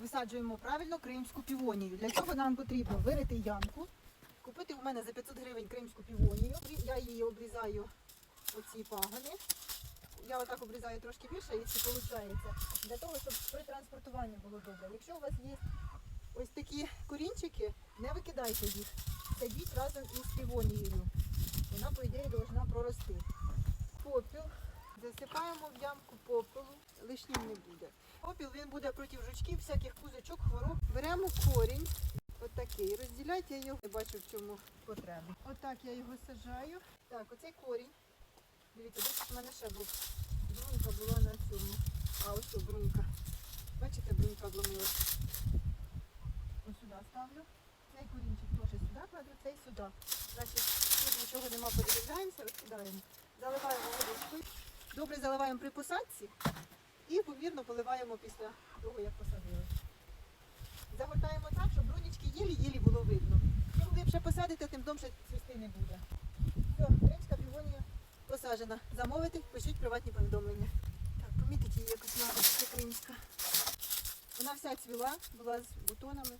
висаджуємо правильно кримську півонію. Для цього нам потрібно вирити ямку, купити у мене за 500 гривень кримську півонію. Я її обрізаю оці пагони. Я отак обрізаю трошки більше, якщо виходить, для того, щоб при транспортуванні було добре. Якщо у вас є ось такі корінчики, не викидайте їх. Садіть разом із півонією. Вона, по ідеї, повинна прорости. Попіл. Засипаємо в ямку попелу, лишнім не буде. Попіл він буде проти жучків, всяких кузочок, хвороб. Беремо корінь, отакий. Розділяйте його, не бачу в цьому потреби. Отак я його саджаю. Так, оцей корінь. Дивіться, десь у мене ще був. Брунька була на цьому. А ось тут брунька. Бачите, брунька обломилась. Ось сюди ставлю. Цей корінчик теж сюди кладу, цей сюди. Значить, тут нічого нема, подивляємося, розкидаємо. Заливаємо водичкою. Добре заливаємо при посадці і повірно поливаємо після того, як посадили. Загортаємо так, щоб брунічки єлі-єлі було видно. Чим глибше посадите, тим довше цвісти не буде. Все, кримська півонія посаджена. Замовити, пишіть приватні повідомлення. Так, помітить її якось надо, кримська. Вона вся цвіла, була з бутонами.